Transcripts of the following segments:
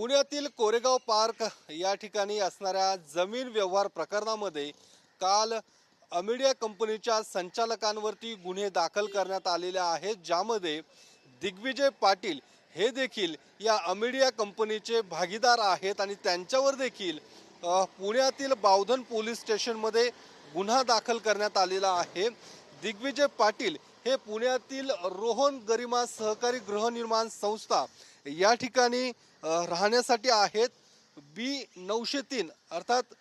पुण्यातील कोरेगाव पार्क या ठिकाणी असणाऱ्या जमीन व्यवहार प्रकरणामध्ये काल अमिडिया कंपनीच्या संचालकांवरती गुन्हे दाखल करण्यात आलेले आहेत ज्यामध्ये दिग्विजय पाटील हे देखील या अमिडिया कंपनीचे भागीदार आहेत आणि त्यांच्यावर देखील पुण्यातील बावधन पोलीस स्टेशनमध्ये गुन्हा दाखल करण्यात आलेला आहे. दिग्विजय पाटील हे पुण्यातील रोहन गरिमा सहकारी गृहनिर्माण संस्था या ठिकाणी राहण्यासाठी आहेत. बी नऊशे तीन अर्थात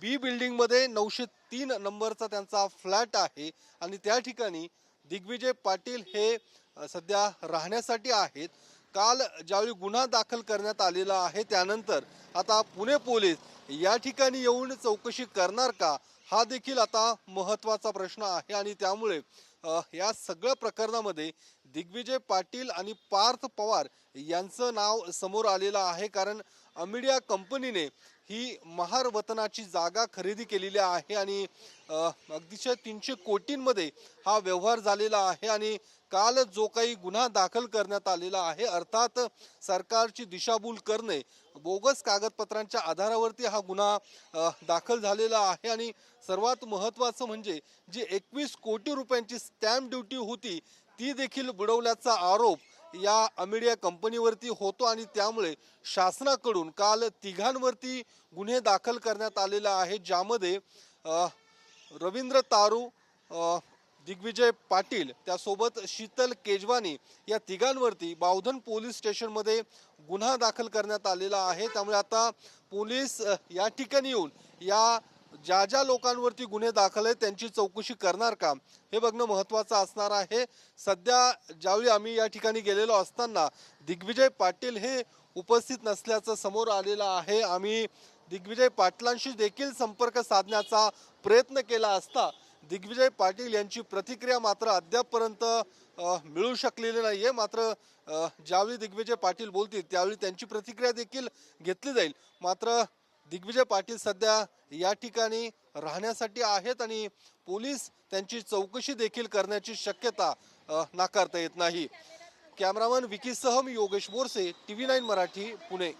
बी बिल्डिंगमध्ये नऊशे तीन नंबरचा त्यांचा फ्लॅट आहे. आणि त्या ठिकाणी दिग्विजय पाटील हे सध्या राहण्यासाठी आहेत. काल ज्यावेळी गुन्हा दाखल करण्यात आलेला आहे त्यानंतर आता पुणे पोलीस या ठिकाणी येऊन चौकशी करणार का हा देखील आता महत्त्वाचा प्रश्न आहे. आणि त्यामुळे या सगळ्या प्रकरणामध्ये दिग्विजय पाटील आणि पार्थ पवार यांचं नाव समोर आलेलं आहे. कारण अमिडिया कंपनीने ही महार वतनाची जागा खरेदी केलेली आहे आणि अगदीशय तीनशे कोटींमध्ये हा व्यवहार झालेला आहे आणि काल जो काही गुन्हा दाखल करण्यात आलेला आहे अर्थात सरकारची दिशाभूल करणे बोगस कागदपत्रांच्या आधारावरती हा गुन्हा दाखल झालेला आहे आणि सर्वात महत्त्वाचं म्हणजे जी एकवीस कोटी रुपयांची स्टॅम्प ड्युटी होती ती देखील बुडवल्याचा आरोप या अमिडिया कंपनीवरती होतो आणि त्यामुळे शासनाकडून काल तिघांवरती गुन्हे दाखल करण्यात आलेला आहे ज्यामध्ये रवींद्र तारू दिग्विजय पाटील त्यासोबत शीतल केजवानी या तिघांवरती बावधन पोलीस स्टेशनमध्ये गुन्हा दाखल करण्यात आलेला आहे. त्यामुळे आता पोलीस या ठिकाणी येऊन या ज्या ज्या लोकांवरती गुन्हे दाखल आहेत त्यांची चौकशी करणार का? हे बघणं महत्त्वाचं असणार आहे. सध्या ज्यावेळी आम्ही या ठिकाणी गेलेलो असताना दिग्विजय पाटील हे उपस्थित नसल्याचं समोर आलेलं आहे. आम्ही दिग्विजय पाटलांशी देखील संपर्क साधण्याचा प्रयत्न केला असता दिग्विजय पाटील यांची प्रतिक्रिया मात्र अद्यापपर्यंत मिळू शकलेली नाही आहे मात्र ज्यावेळी दिग्विजय पाटील बोलतील त्यावेळी त्यांची प्रतिक्रिया देखील घेतली जाईल. मात्र दिग्विजय पाटील सध्या या ठिकाणी राहण्यासाठी आहेत आणि पोलीस त्यांची चौकशी देखील करण्याची शक्यता नाकारता येत नाही. कॅमेरामन विकी सहम योगेश बोरसे टीव्ही नाईन मराठी पुणे.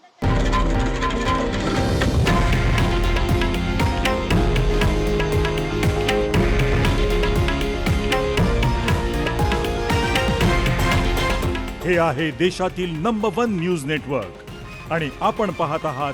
हे आहे देशातील नंबर वन न्यूज नेटवर्क आणि आपण पाहत आहात